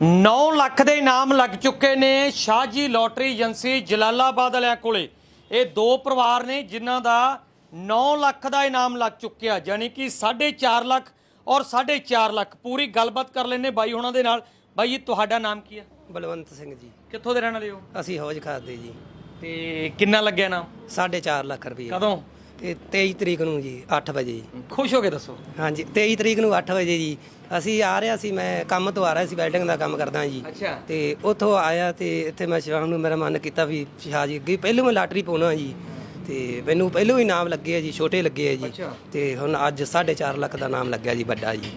9 ਲੱਖ ਦੇ ਇਨਾਮ ਲੱਗ ਚੁੱਕੇ ਨੇ ਸ਼ਾਹਜੀ ਲੋਟਰੀ ਏਜੰਸੀ ਜਲਾਲਾਬਾਦ ਵਾਲਿਆਂ ਕੋਲੇ। ਇਹ ਦੋ ਪਰਿਵਾਰ ਨੇ ਜਿਨ੍ਹਾਂ ਦਾ 9 ਲੱਖ ਦਾ ਇਨਾਮ ਲੱਗ ਚੁੱਕਿਆ ਯਾਨੀ ਕਿ 4.5 ਲੱਖ ਔਰ 4.5 ਲੱਖ। ਪੂਰੀ ਗੱਲਬਾਤ ਕਰ ਲੈਣੇ ਬਾਈ ਉਹਨਾਂ ਦੇ ਨਾਲ। ਬਾਈ ਜੀ ਤੁਹਾਡਾ ਨਾਮ ਕੀ ਹੈ? ਬਲਵੰਤ ਸਿੰਘ ਜੀ। ਕਿੱਥੋਂ ਦੇ ਰਹਿਣ ਵਾਲੇ ਹੋ? ਅਸੀਂ ਹੌਜ ਖਾਦੇ ਜੀ। ਤੇ ਕਿੰਨਾ ਲੱਗਿਆ ਨਾਮ 4.5 ਲੱਖ ਰੁਪਏ ਕਦੋਂ? ਤੇ 23 ਤਰੀਕ ਨੂੰ ਜੀ 8 ਵਜੇ ਜੀ। ਖੁਸ਼ ਹੋ ਕੇ ਦੱਸੋ। ਹਾਂਜੀ 23 ਤਰੀਕ ਨੂੰ 8 ਵਜੇ ਜੀ। ਅਸੀਂ ਆ ਰਿਹਾ ਸੀ ਮੈਂ ਕੰਮ ਤੋਂ ਆ ਰਿਹਾ ਸੀ ਵੈਲਡਿੰਗ ਦਾ ਕੰਮ ਕਰਦਾ ਜੀ। ਅੱਛਾ। ਤੇ ਉੱਥੋਂ ਆਇਆ ਤੇ ਇੱਥੇ ਮੈਂ ਸ਼ਾਮ ਨੂੰ ਮੇਰਾ ਮਨ ਕੀਤਾ ਵੀ ਸ਼ਾਹ ਜੀ ਅੱਗੇ ਪਹਿਲੋਂ ਮੈਂ ਲਾਟਰੀ ਪਾਉਣਾ ਜੀ। ਤੇ ਮੈਨੂੰ ਪਹਿਲੋਂ ਹੀ ਨਾਮ ਲੱਗੇ ਆ ਜੀ ਛੋਟੇ ਲੱਗੇ ਆ ਜੀ। ਅੱਛਾ। ਤੇ ਹੁਣ ਅੱਜ 4.5 ਲੱਖ ਦਾ ਨਾਮ ਲੱਗਿਆ ਜੀ ਵੱਡਾ ਜੀ।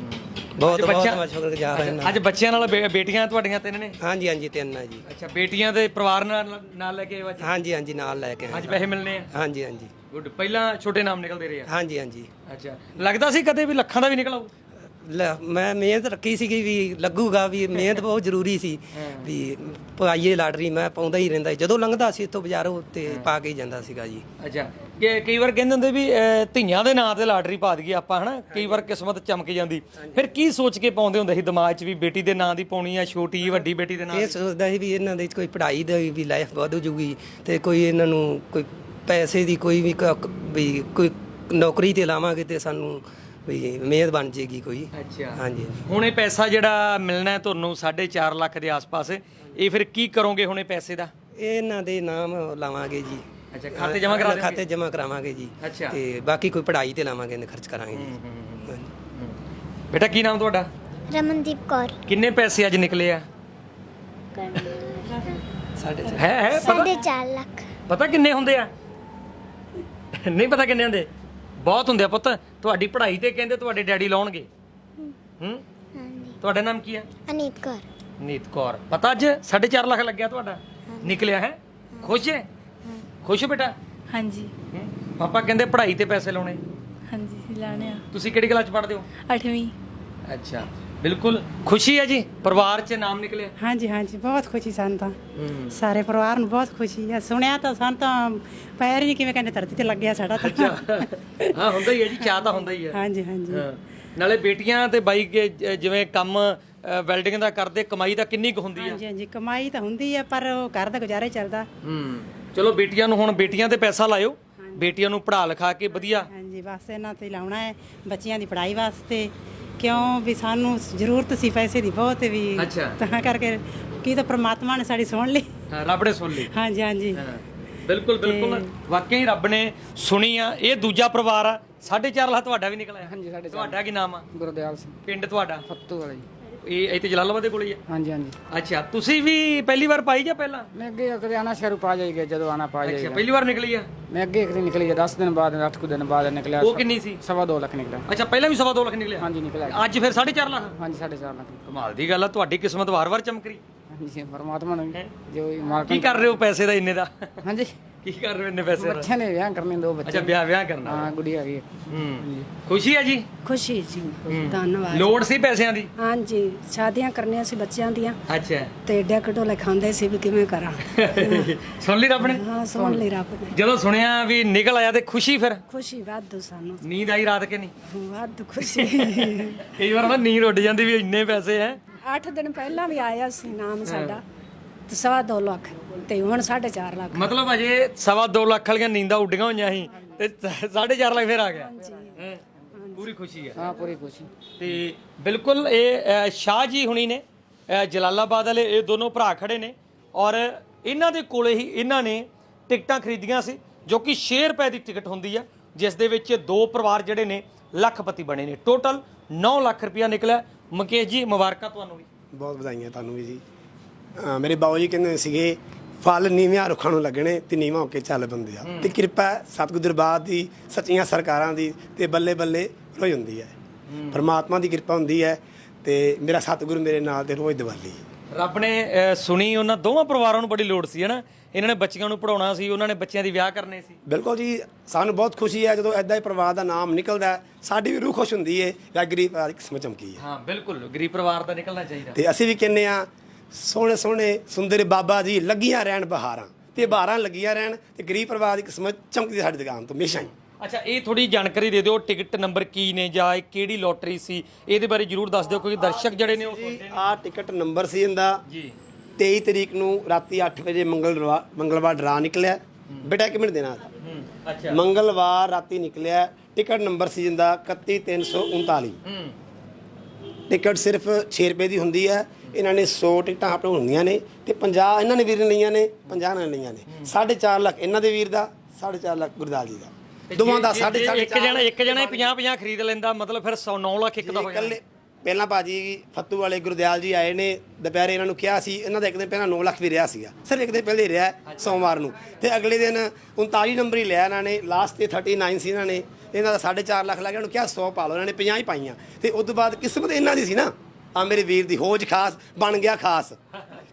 ਬਹੁਤ ਬਹੁਤ ਬੱਚਾ- ਮੈਂ ਸ਼ੁਕਰਗੁਜ਼ਾਰ ਹਾਂ ਇਹਨਾਂ ਦਾ। ਅੱਜ ਬੱਚਿਆਂ ਨਾਲ ਬੇ- ਬੇਟੀਆਂ ਤੁਹਾਡੀਆਂ ਤਿੰਨ ਨੇ? ਹਾਂਜੀ ਹਾਂਜੀ ਤਿੰਨ ਆ ਜੀ। ਅੱਛਾ ਬੇਟੀਆਂ ਦੇ ਪਰਿਵਾਰ ਨਾਲ ਨਾਲ ਲੈ ਕੇ ਆਏ ਹੋ ਅੱਜ? ਹਾਂਜੀ ਹਾਂਜੀ ਨਾਲ ਲੈ ਕੇ ਆਏ ਅੱਜ ਪੈਸੇ ਮਿਲਨੇ ਆ? ਹਾਂਜੀ ਹਾਂਜੀ। ਗੁੱਡ। ਪਹਿਲਾਂ ਛੋਟੇ ਨਾਮ ਨਿਕਲਦੇ ਰਹੇ ਆ। ਹਾਂਜੀ ਹਾਂਜੀ। ਅੱਛਾ। ਲੱਗਦਾ ਸੀ ਕਦੇ ਵੀ ਲੱਖਾਂ ਦਾ ਵੀ ਨਿਕਲ ਆਊ? ਲੈ, ਮੈਂ ਮਿਹਨਤ ਰੱਖੀ ਸੀਗੀ ਵੀ ਲੱਗੂਗਾ ਵੀ ਮਿਹਨਤ ਬਹੁਤ ਜ਼ਰੂਰੀ ਸੀ। ਵੀ ਪਾਈਏ ਲਾਟਰੀ ਮੈਂ ਪਾਉਂਦਾ ਹੀ ਰਹਿੰਦਾ ਸੀ। ਜਦੋਂ ਲੰਘਦਾ ਸੀ ਇੱਥੋਂ ਬਾਜ਼ਾਰੋਂ ਤੇ ਪਾ ਕੇ ਹੀ ਜਾਂਦਾ ਸੀਗਾ ਜੀ। ਅੱਛਾ। ਕਿ ਕਈ ਵਾਰ ਕਹਿੰਦੇ ਹੁੰਦੇ ਵੀ ਅਹ, ਧੀਆਂ ਦੇ ਨਾਂ ਤੇ ਲਾਟਰੀ ਪਾ ਦਈਏ ਆਪਾਂ ਹਨਾ? ਕਈ ਵਾਰ ਕਿਸਮਤ ਚਮਕ ਜਾਂਦੀ। ਫਿਰ ਕੀ ਸੋਚ ਕੇ ਪਾਉਂਦੇ ਹੁੰਦੇ ਸੀ ਦਿਮਾਗ 'ਚ ਵੀ ਬੇਟੀ ਦੇ ਨਾਂ ਦੀ ਪਾਉਣੀ ਆ ਛੋਟੀ ਵੱਡੀ ਬੇਟੀ ਦੇ ਨਾਂ ਇਹ ਸੋਚਦਾ ਸੀ ਵੀ ਇਹਨਾਂ ਦੇ ਕੋਈ ਪੜ੍ਹਾਈ ਦੀ ਵੀ ਲਾਈਫ ਵਧ ਜੂਗੀ ਤੇ ਕੋਈ ਇਹਨਾਂ ਨੂੰ ਕੋਈ ਪੈਸੇ ਦੀ ਕੋਈ ਵੀ ਕ- ਵੀ ਕੋਈ ਨੌਕਰੀ ਤੇ ਲਾਵਾਂਗੇ ਤੇ ਸਾਨੂੰ ਵੀ ਮਿਹਨਤ ਬਣ ਜੇਗੀ ਕੋਈ। ਅੱਛਾ। ਹਾਂਜੀ ਹੁਣ ਇਹ ਪੈਸਾ ਜਿਹੜਾ ਮਿਲਣਾ ਹੈ ਤੁਹਾਨੂੰ 4.5 ਲੱਖ ਦੇ ਆਸ-ਪਾਸ ਇਹ ਫਿਰ ਕੀ ਕਰੋਗੇ ਹੁਣ ਇਹ ਪੈਸੇ ਦਾ? ਇਹ ਇਹਨਾਂ ਦੇ ਨਾਮ ਲਾਵਾਂਗੇ ਜੀ। ਅੱਛਾ ਖਾਤੇ ਜਮ੍ਹਾਂ ਕਰਾ ਖਾਤੇ ਜਮ੍ਹਾਂ ਕਰਾਵਾਂਗੇ ਜੀ। ਅੱਛਾ। ਤੇ ਬਾਕੀ ਕੋਈ ਪੜ੍ਹਾਈ ਤੇ ਲਾਵਾਂਗੇ ਨੇ ਖਰਚ ਕਰਾਂਗੇ ਜੀ। ਹਾਂਜੀ। ਬੇਟਾ ਕੀ ਨਾਮ ਤੁਹਾਡਾ? ਰਮਨਦੀਪ ਕੌਰ। ਕਿੰਨੇ ਪੈਸੇ ਅੱਜ ਨਿਕਲੇ ਆ? ਹੈ ਹੈ ਪਤਾ? ਸਾਢੇ ਚਾਰ ਲੱਖ। ਪਤਾ ਕਿੰਨੇ ਹੁੰਦੇ ਆ? ਨਹੀਂ ਪਤਾ ਕਿੰਨੇ ਹੁੰਦੇ? ਬਹੁਤ ਹੁੰਦੇ ਆ ਪੁੱਤ। ਤੁਹਾਡੀ ਪੜ੍ਹਾਈ ਤੇ ਕਹਿੰਦੇ ਤੁਹਾਡੇ ਡੈਡੀ ਲਾਉਣਗੇ। ਹੂੰ? ਹਾਂਜੀ। ਤੁਹਾਡਾ ਨਾਮ ਕੀ ਹੈ ਅਨੀਤ ਕੌਰ। ਨੀਤ ਕੌਰ। ਪਤਾ ਅੱਜ 4.5 ਲੱਖ ਲੱਗਿਆ ਤੁਹਾਡਾ? ਨਿਕਲਿਆ ਹੈ? ਖੁਸ਼ ਹੈ? ਖੁਸ਼ ਹੋ ਬੇਟਾ? ਹਾਂਜੀ। ਹੂੰ? ਪਾਪਾ ਕਹਿੰਦੇ ਪੜ੍ਹਾਈ ਤੇ ਪੈਸੇ ਲਾਉਣੇ। ਹਾਂਜੀ ਲਾਣੇ ਆ। ਤੁਸੀਂ ਕਿਹੜੀ ਕਲਾਸ ਚ ਪੜ੍ਹਦੇ ਹੋ? ਅੱਠਵੀਂ। ਅੱਛਾ। ਬਿਲਕੁਲ ਖੁਸ਼ੀ ਹੈ ਜੀ ਪਰਿਵਾਰ ਚ ਨਾਮ ਨਿਕਲਿਆ। ਹਾਂਜੀ ਹਾਂਜੀ ਬਹੁਤ ਖੁਸ਼ੀ ਸਾਨੂੰ ਤਾਂ ਸਾਰੇ ਪਰਿਵਾਰ ਨੂੰ ਬਹੁਤ ਖੁਸ਼ੀ ਹੈ। ਸੁਣਿਆ ਤਾਂ ਸਾਨੂੰ ਤਾਂ ਪੈਰ ਹੀ ਕਿਵੇਂ ਕਹਿੰਦੇ ਧਰਤੀ ਤੇ ਲੱਗਿਆ ਸਾਡਾ ਤਾਂ। ਹਾਂ ਹੁੰਦਾ ਹੀ ਹੈ ਜੀ ਚਾਹ ਤਾਂ ਹੁੰਦਾ ਹੀ ਹੈ। ਹਾਂਜੀ ਹਾਂਜੀ। ਨਾਲੇ ਬੇਟੀਆਂ ਤੇ ਬਾਈ ਜਿਵੇਂ ਕੰਮ ਵੈਲਡਿੰਗ ਦਾ ਕਰਦੇ ਕਮਾਈ ਤਾਂ ਕਿੰਨੀ ਕੁ ਹੁੰਦੀ ਹੈ? ਹਾਂਜੀ ਹਾਂਜੀ ਕਮਾਈ ਤਾਂ ਹੁੰਦੀ ਹੈ ਪਰ ਉਹ ਘਰ ਦਾ ਗੁਜ਼ਾਰਾ ਹੀ ਚੱਲਦਾ। ਹੂੰ। ਚਲੋ ਬੇਟੀਆਂ ਨੂੰ ਹੁਣ ਬੇਟੀਆਂ ਤੇ ਪੈਸਾ ਲਾਇਓ। ਬੇਟੀਆਂ ਨੂੰ ਪੜ੍ਹਾ ਲਿਖਾ ਕੇ ਵਧੀਆ। ਹਾਂਜੀ ਬਸ ਇਹਨਾਂ ਤੇ ਲਾਉਣਾ ਹੈ ਬੱਚਿਆਂ ਦੀ ਪੜ੍ਹਾਈ ਵਾਸਤੇ। ਕਿਉਂ ਵੀ ਸਾਨੂੰ ਜ਼ਰੂਰਤ ਸੀ ਪੈਸੇ ਦੀ ਬਹੁਤ ਵੀ। ਅੱਛਾ। ਤਾਂ ਕਰਕੇ ਕੀ ਤਾਂ ਪ੍ਰਮਾਤਮਾ ਨੇ ਸਾਡੀ ਸੁਣ ਲਈ। ਹਾਂ, ਰੱਬ ਨੇ ਸੁਣ ਲਈ। ਹਾਂਜੀ ਹਾਂਜੀ। ਹਾਂ, ਬਿਲਕੁਲ ਬਿਲਕੁਲ। ਵਾਕਈ ਰੱਬ ਨੇ ਸੁਣੀ ਆ। ਇਹ ਦੂਜਾ ਪਰਿਵਾਰ ਆ। 4.5 ਲੱਖ ਤੁਹਾਡਾ ਵੀ ਨਿਕਲਿਆ ਹਾਂਜੀ ਤੁਹਾਡਾ ਕੀ ਨਾਮ ਆ? ਗੁਰਦਿਆਲ ਸਿੰਘ। ਪਿੰਡ ਤੁਹਾਡਾ? ਫੱਤੂ ਵਾਲਾ ਜੀ। ਇਹ ਇੱਥੇ ਜਲਾਲਾਬਾਦ ਦੇ ਕੋਲ ਹੀ ਆ ਹਾਂਜੀ ਹਾਂਜੀ। ਅੱਛਾ ਤੁਸੀਂ ਵੀ ਪਹਿਲੀ ਵਾਰ ਪਾਈ ਜਾਂ ਪਹਿਲਾਂ? ਮੈਂ ਅੱਗੇ ਕਦੇ ਆਣਾ ਸ਼ਹਿਰੋਂ ਪਾ ਜਾਈਗਾ ਜਦੋਂ ਆਣਾ ਪਾ ਅੱਛਾ ਜਾਈਗਾ ਪਹਿਲੀ ਵਾਰ ਨਿਕਲੀ ਆ? ਮੈਂ ਅੱਗੇ ਇੱਕ ਦਿਨ ਨਿਕਲੀ ਗਿਆ 10 ਦਿਨ ਬਾਅਦ 8 ਕੁ ਦਿਨ ਬਾਅਦ ਨਿਕਲਿਆ ਉਹ ਕਿੰਨੀ ਸੀ? ਸਵਾ ਦੋ ਲੱਖ ਨਿਕਲਿਆ। ਅੱਛਾ ਪਹਿਲਾਂ ਵੀ ਸਵਾ ਦੋ ਲੱਖ ਨਿਕਲਿਆ? ਹਾਂਜੀ ਨਿਕਲਿਆ। ਅੱਜ ਫਿਰ 4.5 ਲੱਖ? ਹਾਂਜੀ ਸਾਢੇ ਚਾਰ ਲੱਖ। ਕਮਾਲ ਦੀ ਗੱਲ ਆ ਤੁਹਾਡੀ ਕਿਸਮਤ ਵਾਰ-ਵਾਰ ਚਮਕ ਰਹੀ। ਹਾਂਜੀ ਪਰਮਾਤਮਾ ਨੇ ਜੋ ਮਾਲਕ ਕੀ ਕਰ ਰਹੇ ਹੋ ਪੈਸੇ ਦਾ ਇੰਨੇ ਦਾ? ਹਾਂਜੀ। ਕੀ ਕਰ ਰਹੇ ਹੋ ਇੰਨੇ ਪੈਸੇ? ਨੇ ਵਿਆਹ ਕਰਨੇ ਦੋ ਬੱਚੇ। ਅੱਛਾ ਵਿਆਹ ਵਿਆਹ ਕਰਨਾ। ਹਾਂ ਗੁੜੀ ਆ ਗਈ ਹੂੰ। ਖੁਸ਼ੀ ਹੈ ਜੀ? ਖੁਸ਼ੀ ਜੀ। ਧੰਨਵਾਦ। ਲੋੜ ਸੀ ਪੈਸਿਆਂ ਦੀ? ਹਾਂਜੀ। ਸ਼ਾਦੀਆਂ ਕਰਨੀਆਂ ਸੀ ਬੱਚਿਆਂ ਦੀਆਂ। ਅੱਛਾ। ਤੇ ਡੈਕਟੋਲੇ ਖਾਂਦੇ ਸੀ ਵੀ ਕਿਵੇਂ ਕਰਾਂ। ਸੁਣ ਲਈ ਰੱਬ ਨੇ? ਹਾਂ ਸੁਣ ਲਈ ਰੱਬ ਨੇ। ਜਦੋਂ ਸੁਣਿਆ ਵੀ ਨਿਕਲ ਆਇਆ ਤੇ ਖੁਸ਼ੀ ਫਿਰ? ਖੁਸ਼ੀ ਵਾਧੂ ਸਾਨੂੰ। ਨੀਂਦ ਆਈ ਰਾਤ ਕੇ ਨਹੀਂ? ਵਾਧੂ ਖੁਸ਼ੀ। ਕਈ ਵਾਰ ਨਾ ਨੀਂਦ ਉੱਡ ਜਾਂਦੀ ਵੀ ਇੰਨੇ ਪੈਸੇ ਹੈ। 8 ਦਿਨ ਪਹਿਲਾਂ ਵੀ ਆਇਆ ਸੀ ਨਾਮ ਸਾਡਾ। ਸਵਾ ਦੋ ਲੱਖ ਤੇ ਹੁਣ 4.5 ਲੱਖ। ਮਤਲਬ ਅਜੇ ਸਵਾ ਦੋ ਲੱਖ ਵਾਲੀਆਂ ਨੀਂਦਾਂ ਉੱਡੀਆਂ ਹੋਈਆਂ ਸੀ ਤੇ 4.5 ਲੱਖ ਫਿਰ ਆ ਗਿਆ। ਹੈਂ। ਪੂਰੀ ਖੁਸ਼ੀ ਹੈ ਹਾਂ ਪੂਰੀ ਖੁਸ਼ੀ। ਤੇ ਬਿਲਕੁਲ ਇਹ ਅ, ਸ਼ਾਹ ਜੀ ਹੁਣੀ ਨੇ ਅ, ਜਲਾਲਾਬਾਦ ਵਾਲੇ ਇਹ ਦੋਨੋਂ ਭਰਾ ਖੜੇ ਨੇ ਔਰ ਇਹਨਾਂ ਦੇ ਕੋਲੇ ਹੀ ਇਹਨਾਂ ਨੇ ਟਿਕਟਾਂ ਖਰੀਦੀਆਂ ਸੀ ਜੋ ਕਿ 6 ਰੁਪਏ ਦੀ ਟਿਕਟ ਹੁੰਦੀ ਆ ਜਿਸ ਦੇ ਵਿੱਚ ਦੋ ਪਰਿਵਾਰ ਜਿਹੜੇ ਨੇ ਲੱਖਪਤੀ ਬਣੇ ਨੇ। ਟੋਟਲ 9 ਲੱਖ ਰੁਪਇਆ ਨਿਕਲਿਆ। ਮੁਕੇਸ਼ ਜੀ ਮੁਬਾਰਕਾਂ ਤੁਹਾਨੂੰ ਵੀ। ਬਹੁਤ ਵਧਾਈਆਂ ਤੁਹਾਨੂੰ ਵੀ ਜੀ। ਅਹ ਮੇਰੇ ਬਾਊ ਜੀ ਕਹਿੰਦੇ ਸੀਗੇ ਫਲ ਨੀਵਿਆਂ ਰੁੱਖਾਂ ਨੂੰ ਲੱਗਣੇ ਤੇ ਨੀਵਾਂ ਹੋ ਕੇ ਚੱਲ ਬੰਦੇ ਆ। ਤੇ ਕਿਰਪਾ ਸਤਿਗੁਰ ਦਰਬਾਰ ਦੀ ਸੱਚੀਆਂ ਸਰਕਾਰਾਂ ਦੀ ਤੇ ਬੱਲੇ ਬੱਲੇ ਰੋਈ ਹੁੰਦੀ ਹੈ। ਪਰਮਾਤਮਾ ਦੀ ਕਿਰਪਾ ਹੁੰਦੀ ਹੈ ਤੇ ਮੇਰਾ ਸਤਿਗੁਰ ਮੇਰੇ ਨਾਲ ਤੇ ਰੋਜ਼ ਦਿਵਾਲੀ ਰੱਬ ਨੇ ਸੁਣੀ ਉਹਨਾਂ ਦੋਵਾਂ ਪਰਿਵਾਰਾਂ ਨੂੰ ਬੜੀ ਲੋੜ ਸੀ ਹਨਾ? ਇਹਨਾਂ ਨੇ ਬੱਚਿਆਂ ਨੂੰ ਪੜਾਉਣਾ ਸੀ ਉਹਨਾਂ ਨੇ ਬੱਚਿਆਂ ਦੀ ਵਿਆਹ ਕਰਨੇ ਸੀ। ਬਿਲਕੁਲ ਜੀ ਸਾਨੂੰ ਬਹੁਤ ਖੁਸ਼ੀ ਹੈ ਜਦੋਂ ਐਦਾਂ ਹੀ ਪਰਿਵਾਰ ਦਾ ਨਾਮ ਨਿਕਲਦਾ ਹੈ। ਸਾਡੀ ਵੀ ਰੂਹ ਖੁਸ਼ ਹੁੰਦੀ ਹੈ ਜਾਂ ਗਰੀਬ ਆ ਕਿਸਮਤ ਚਮਕੀ ਹੈ। ਹਾਂ ਬਿਲਕੁਲ ਗਰੀਬ ਪਰਿਵਾਰ ਦਾ ਨਿਕਲਣਾ ਚਾਹੀਦਾ। ਤੇ ਅਸੀਂ ਵੀ ਕਹਿੰਨੇ ਆ ਸੋਹਣੇ ਸੋਹਣੇ ਸੁੰਦਰ ਬਾਬਾ ਜੀ ਲੱਗੀਆਂ ਰਹਿਣ ਬਹਾਰਾਂ ਤੇ ਬਹਾਰਾਂ ਲੱਗੀਆਂ ਰਹਿਣ ਤੇ ਗਰੀਬ ਪਰਿਵਾਰ ਦੀ ਕਿਸਮਤ ਚਮਕਦੀ ਸਾਡੀ ਦੁਕਾਨ ਤੋਂ ਹਮੇਸ਼ਾ ਹੀ। ਅੱਛਾ ਇਹ ਥੋੜੀ ਜਾਣਕਾਰੀ ਦੇ ਦਿਓ ਟਿਕਟ ਨੰਬਰ ਕੀ ਨੇ ਜਾਂ ਇਹ ਕਿਹੜੀ ਲੋਟਰੀ ਸੀ? ਇਹਦੇ ਬਾਰੇ ਜਰੂਰ ਦੱਸ ਦਿਓ ਕਿਉਂਕਿ ਦਰਸ਼ਕ ਜਿਹੜੇ ਨੇ ਉਹ ਸੁਣਦੇ ਨੇ। ਆ ਟਿਕਟ ਨੰਬਰ ਸੀ ਇਹਦਾ। ਜੀ। 23 ਤਰੀਕ ਨੂੰ ਰਾਤੀ 8 ਵਜੇ ਮੰਗਲਵਾਰ ਮੰਗਲਵਾਰ ਡਰਾ ਨਿਕਲਿਆ। ਬੇਟਾ ਇੱਕ ਮਿੰਟ ਦੇਣਾ। ਹੂੰ ਅੱਛਾ। ਮੰਗਲਵਾਰ ਰਾਤੀ ਨਿਕਲਿਆ। ਟਿਕਟ ਨੰਬਰ ਸੀ ਇਹਦਾ 31339 ਹੂੰ। ਟਿਕਟ ਸਿਰਫ 6 ਰੁਪਏ ਦੀ ਹੁੰਦੀ ਹੈ। ਇਹਨਾਂ ਨੇ 100 ਟਿਕਟਾਂ ਆਪਣੇ ਹੁੰਦੀਆਂ ਨੇ ਤੇ 50 ਇਹਨਾਂ ਨੇ ਵੀਰ ਨੇ ਲਈਆਂ ਨੇ 50 ਇਹਨਾਂ ਨੇ ਲਈਆਂ ਨੇ। 4.5 ਲੱਖ ਇਹਨਾਂ ਦੇ ਵੀਰ ਦਾ 4.5 ਲੱਖ ਗੁਰਦਾਸ ਜੀ ਦਾ। ਦੋਵਾਂ ਦਾ ਜੇ- 4.5 ਜੇ ਇੱਕ ਜਣਾ ਇੱਕ ਜਣਾ 50 50 ਖਰੀਦ ਲੈਂਦਾ ਮਤਲਬ ਫਿਰ 100 9 ਲੱਖ ਇੱਕ ਦਾ ਹੋ ਜਾਂਦਾ ਇਕੱਲੇ ਪਹਿਲਾਂ ਬਾਜੀ ਫੱਤੂ ਵਾਲੇ ਗੁਰਦਿਆਲ ਜੀ ਆਏ ਨੇ ਦੁਪਹਿਰੇ ਇਹਨਾਂ ਨੂੰ ਕਿਹਾ ਸੀ ਇਹਨਾਂ ਦਾ ਇੱਕ ਦਿਨ ਪਹਿਲਾਂ 9 ਲੱਖ ਵੀ ਰਿਹਾ ਸੀਗਾ। ਸਿਰਫ ਇੱਕ ਦਿਨ ਪਹਿਲੇ ਰਿਹਾ ਸੋਮਵਾਰ ਨੂੰ। ਤੇ ਅਗਲੇ ਦਿਨ 39 ਨੰਬਰ ਹੀ ਲਿਆ ਇਹਨਾਂ ਨੇ ਲਾਸਟ ਤੇ 39 ਸੀ ਇਹਨਾਂ ਨੇ। ਇਹਨਾਂ ਦਾ 4.5 ਲੱਖ ਲੱਗ ਗਿਆ ਉਹਨੂੰ ਕਿਹਾ 100 ਪਾ ਲਓ ਇਹਨਾਂ ਨੇ 50 ਹੀ ਪਾਈਆਂ। ਤੇ ਉਸ ਤੋਂ ਬਾਅਦ ਕਿਸਮਤ ਇਹਨਾਂ ਦੀ ਸੀ ਨਾ। ਆ ਮੇਰੇ ਵੀਰ ਦੀ ਹੋਜ ਖਾਸ ਬਣ ਗਿਆ ਖਾਸ।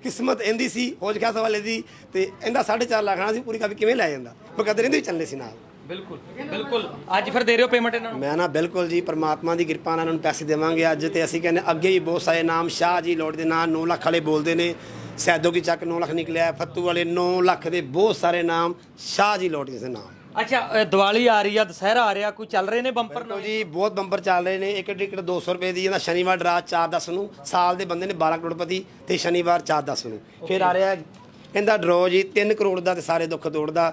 ਕਿਸਮਤ ਇਹਦੀ ਸੀ ਹੋਜ ਖਾਸ ਵਾਲੇ ਦੀ ਤੇ ਇਹਦਾ 4.5 ਲੱਖ ਨਾਲ ਸੀ ਪੂਰੀ ਕਾਪੀ ਕਿਵੇਂ ਲੈ ਜਾਂਦਾ? ਬਕਦਰ ਇਹਦੇ ਵੀ ਚੱਲਨੇ ਸੀ ਨਾਲ। ਬਿਲਕੁਲ ਬਿਲਕੁਲ। ਅੱਜ ਫਿਰ ਦੇ ਰਹੇ ਹੋ ਪੇਮੈਂਟ ਇਹਨਾਂ ਨੂੰ? ਮੈਂ ਨਾ ਬਿਲਕੁਲ ਜੀ ਪ੍ਰਮਾਤਮਾ ਦੀ ਕਿਰਪਾ ਨਾਲ ਇਹਨਾਂ ਨੂੰ ਪੈਸੇ ਦੇਵਾਂਗੇ ਅੱਜ ਤੇ ਅਸੀਂ ਕਹਿੰਦੇ ਅੱਗੇ ਵੀ ਬਹੁਤ ਸਾਰੇ ਨਾਮ ਸ਼ਾਹ ਜੀ ਲੋਟ ਦੇ ਨਾਮ 9 ਲੱਖ ਵਾਲੇ ਬੋਲਦੇ ਨੇ। ਸੈਦੋ ਕੀ ਚੱਕ 9 ਲੱਖ ਨਿਕਲਿਆ ਫੱਤੂ ਵਾਲੇ 9 ਲੱਖ ਦੇ ਬਹੁਤ ਸਾਰੇ ਨਾਮ ਸ਼ਾਹ ਜੀ ਲੋਟ ਦੇ ਨਾਮ ਅੱਛਾ ਅ, ਦੀਵਾਲੀ ਆ ਰਹੀ ਆ ਦੁਸਹਿਰਾ ਆ ਰਿਹਾ ਕੋਈ ਚੱਲ ਰਹੇ ਨੇ ਬੰਪਰ ਬਿਲਕੁਲ ਜੀ ਬਹੁਤ ਬੰਪਰ ਚੱਲ ਰਹੇ ਨੇ। ਇੱਕ ਟਿਕਟ 200 ਰੁਪਏ ਦੀ ਇਹਦਾ ਸ਼ਨੀਵਾਰ ਡਰਾ 410 ਨੂੰ ਸਾਲ ਦੇ ਬੰਦੇ ਨੇ 12 ਕਰੋੜਪਤੀ ਤੇ ਸ਼ਨੀਵਾਰ 410 ਨੂੰ। ਫਿਰ ਆ ਰਿਹਾ ਇਹਦਾ ਡਰੋ ਜੀ 3 ਕਰੋੜ ਦਾ ਤੇ ਸਾਰੇ ਦੁੱਖ ਤੋੜਦਾ।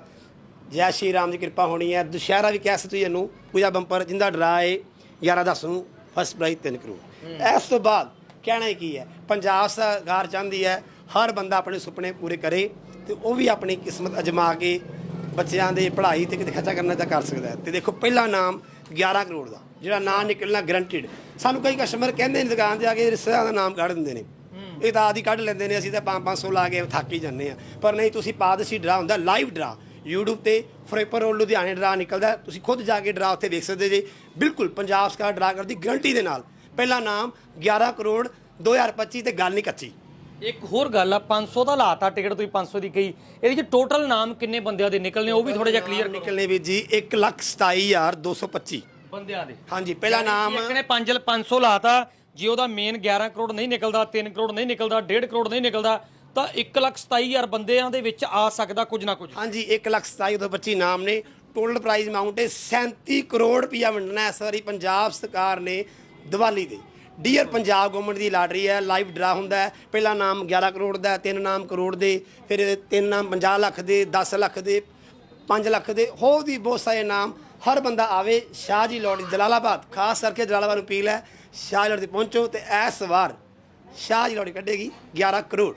ਜੈ ਸ਼੍ਰੀ ਰਾਮ ਦੀ ਕਿਰਪਾ ਹੋਣੀ ਹੈ। ਦੁਸ਼ਹਿਰਾ ਵੀ ਕਹਿ ਸਕਦੇ ਇਹਨੂੰ ਪੂਜਾ ਬੰਪਰ ਜਿੰਦਾ ਡਰਾ ਹੈ 11 10 ਨੂੰ ਫਸਟ ਪ੍ਰਾਈਜ਼ 3 ਕਰੋੜ। ਇਸ ਤੋਂ ਬਾਅਦ ਕਹਿਣਾ ਹੀ ਕੀ ਹੈ ਪੰਜਾਬ ਸਰਕਾਰ ਚਾਹੁੰਦੀ ਹੈ ਹਰ ਬੰਦਾ ਆਪਣੇ ਸੁਪਨੇ ਪੂਰੇ ਕਰੇ ਤੇ ਉਹ ਵੀ ਆਪਣੀ ਕਿਸਮਤ ਅਜਮਾ ਕੇ ਬੱਚਿਆਂ ਦੇ ਪੜ੍ਹਾਈ ਤੇ ਕਿਤੇ ਖਰਚਾ ਕਰਨਾ ਤਾਂ ਕਰ ਸਕਦਾ ਹੈ। ਤੇ ਦੇਖੋ, ਪਹਿਲਾ ਨਾਮ 11 ਕਰੋੜ ਦਾ, ਜਿਹੜਾ ਨਾਂ ਨਿਕਲਣਾ ਗਰੰਟਿਡ ਸਾਨੂੰ ਕਈ ਕਸਟਮਰ ਕਹਿੰਦੇ ਨੇ ਦੁਕਾਨ ਤੇ ਆ ਕੇ ਰਿਸ਼ਤੇਦਾਰਾਂ ਦਾ ਨਾਮ ਕੱਢ ਦਿੰਦੇ ਨੇ। ਇਹ ਤਾਂ ਆਦੀ ਕੱਢ ਲੈਂਦੇ ਨੇ, ਅਸੀਂ ਤਾਂ 5-500 ਲਾ ਕੇ ਥੱਕ ਹੀ ਜਾਂਦੇ ਆ ਪਰ ਨਹੀਂ, ਤੁਸੀਂ ਪਾਦਸੀ ਡਰਾ ਹੁੰਦਾ ਲਾਈਵ ਡਰਾ। YouTube ਤੇ ਫਰੇਪਰ ਰੋਡ, ਲੁਧਿਆਣੇ ਡਰਾ ਨਿਕਲਦਾ ਤੁਸੀਂ ਖੁਦ ਜਾ ਕੇ ਡਰਾ ਉੱਥੇ ਵੇਖ ਸਕਦੇ ਜੇ। ਬਿਲਕੁਲ ਪੰਜਾਬ ਸਰਕਾਰ ਡਰਾ ਕਰਦੀ ਗਰੰਟੀ ਦੇ ਨਾਲ। ਪਹਿਲਾ ਨਾਮ 11 ਕਰੋੜ 2025 ਤੇ ਗੱਲ ਨਹੀਂ ਕੱਚੀ। ਇੱਕ ਹੋਰ ਗੱਲ ਆ 500 ਦਾ ਲਾਤਾ ਟਿਕਟ ਤੁਸੀਂ 500 ਦੀ ਕਹੀ। ਇਹਦੇ ਚ ਟੋਟਲ ਨਾਮ ਕਿੰਨੇ ਬੰਦਿਆਂ ਦੇ ਨਿਕਲਨੇ ਉਹ ਵੀ ਥੋੜਾ ਜਿਹਾ ਕਲੀਅਰ ਨਿਕਲਨੇ ਵੀ ਜੀ 127225 ਬੰਦਿਆਂ ਦੇ। ਹਾਂਜੀ ਪਹਿਲਾ ਨਾਮ ਇੱਕ ਨੇ 5 500 ਲਾਤਾ ਜੇ ਉਹਦਾ ਮੇਨ 11 ਕਰੋੜ ਨਹੀਂ ਨਿਕਲਦਾ 3 ਕਰੋੜ ਨਹੀਂ ਨਿਕਲਦਾ 1.5 ਕਰੋੜ ਨਹੀਂ ਨਿਕਲਦਾ ਤਾਂ 127000 ਬੰਦਿਆਂ ਦੇ ਵਿੱਚ ਆ ਸਕਦਾ ਕੁਝ ਨਾ ਕੁਝ। ਹਾਂਜੀ 127225 ਨਾਮ ਨੇ। ਟੋਟਲ ਪ੍ਰਾਈਜ਼ ਅਮਾਉਂਟ ਹੈ 37 ਕਰੋੜ ਰੁਪਇਆ ਵੰਡਣਾ ਇਸ ਵਾਰੀ ਪੰਜਾਬ ਸਰਕਾਰ ਨੇ ਦੀਵਾਲੀ ਦੇ। ਡੀਅਰ ਪੰਜਾਬ ਗਵਰਨਮੈਂਟ ਦੀ ਲਾਟਰੀ ਹੈ ਲਾਈਵ ਡਰਾ ਹੁੰਦਾ ਹੈ। ਪਹਿਲਾ ਨਾਮ 11 ਕਰੋੜ ਦਾ ਤਿੰਨ ਨਾਮ ਕਰੋੜ ਦੇ, ਫਿਰ ਤਿੰਨ ਨਾਮ 50 ਲੱਖ ਦੇ 10 ਲੱਖ ਦੇ 5 ਲੱਖ ਦੇ, ਹੋਰ ਵੀ ਬਹੁਤ ਸਾਰੇ ਨਾਮ। ਹਰ ਬੰਦਾ ਆਵੇ, ਸ਼ਾਹ ਜੀ ਲੋਟ ਜਲਾਲਾਬਾਦ, ਖਾਸ ਕਰਕੇ ਜਲਾਲਾਬਾਦ ਨੂੰ ਅਪੀਲ ਹੈ, ਸ਼ਾਹ ਜੀ ਲੋਟ ਤੇ ਪਹੁੰਚੋ ਤੇ ਇਸ ਵਾਰ ਸ਼ਾਹ ਜੀ ਲੋਟ ਕੱਢੇਗੀ 11 ਕਰੋੜ।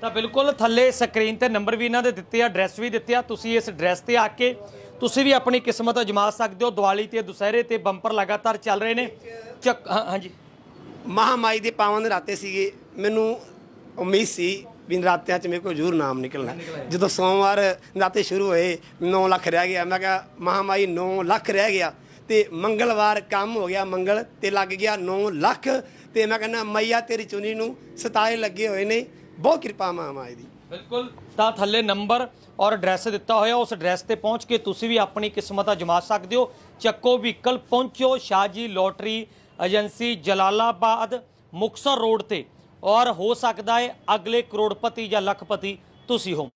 ਤਾਂ ਬਿਲਕੁਲ ਥੱਲੇ ਸਕਰੀਨ ਤੇ ਨੰਬਰ ਵੀ ਇਹਨਾਂ ਦੇ ਦਿੱਤੇ ਆ ਐਡਰੈਸ ਵੀ ਦਿੱਤੇ ਆ। ਤੁਸੀਂ ਇਸ ਐਡਰੈਸ ਤੇ ਆ ਕੇ ਤੁਸੀਂ ਵੀ ਆਪਣੀ ਕਿਸਮਤ ਅਜਮਾ ਸਕਦੇ ਹੋ। ਦੀਵਾਲੀ ਤੇ, ਦੁਸਹਿਰੇ ਤੇ, ਬੰਪਰ ਲਗਾਤਾਰ ਚੱਲ ਰਹੇ ਨੇ। ਚੱਕ, ਹਾਂ- ਹਾਂਜੀ। ਮਹਾਮਾਈ ਦੇ ਪਾਵਨ ਰਾਤੇ ਸੀਗੇ, ਮੈਨੂੰ ਉਮੀਦ ਸੀ ਵੀ ਨਰਾਤਿਆਂ 'ਚ ਮੇਰੇ ਕੋਲ ਜ਼ਰੂਰ ਨਾਮ ਨਿਕਲਣਾ। ਜਦੋਂ ਸੋਮਵਾਰ ਨਰਾਤੇ ਸ਼ੁਰੂ ਹੋਏ 9 ਲੱਖ ਰਹਿ ਗਿਆ। ਮੈਂ ਕਿਹਾ, ਮਹਾਮਾਈ 9 ਲੱਖ ਰਹਿ ਗਿਆ। ਤੇ ਮੰਗਲਵਾਰ ਕੰਮ ਹੋ ਗਿਆ, ਮੰਗਲ ਤੇ ਲੱਗ ਗਿਆ 9 ਲੱਖ। ਤੇ ਮੈਂ ਕਹਿੰਦਾ, ਮਈਆ, ਤੇਰੀ ਚੁਨੀ ਨੂੰ ਸਤਾਏ ਲੱਗੇ ਹੋਏ ਨੇ। ਬਹੁਤ ਕਿਰਪਾ ਮਹਾਮਾਈ ਦੀ। ਬਿਲਕੁਲ। ਤਾਂ ਥੱਲੇ ਨੰਬਰ ਔਰ ਐਡਰੈਸ ਦਿੱਤਾ ਹੋਇਆ, ਉਸ ਐਡਰੈਸ ਤੇ ਪਹੁੰਚ ਕੇ ਤੁਸੀਂ ਵੀ ਆਪਣੀ ਕਿਸਮਤ ਅਜਮਾ ਸਕਦੇ ਹੋ। ਚੱਕੋ ਵਹੀਕਲ ਪਹੁੰਚੋ Shahji lottery agency Jalalabad Muktsar road ਤੇ ਔਰ ਹੋ ਸਕਦਾ ਹੈ ਅਗਲੇ ਕਰੋੜਪਤੀ ਜਾਂ ਲੱਖਪਤੀ ਤੁਸੀਂ ਹੋ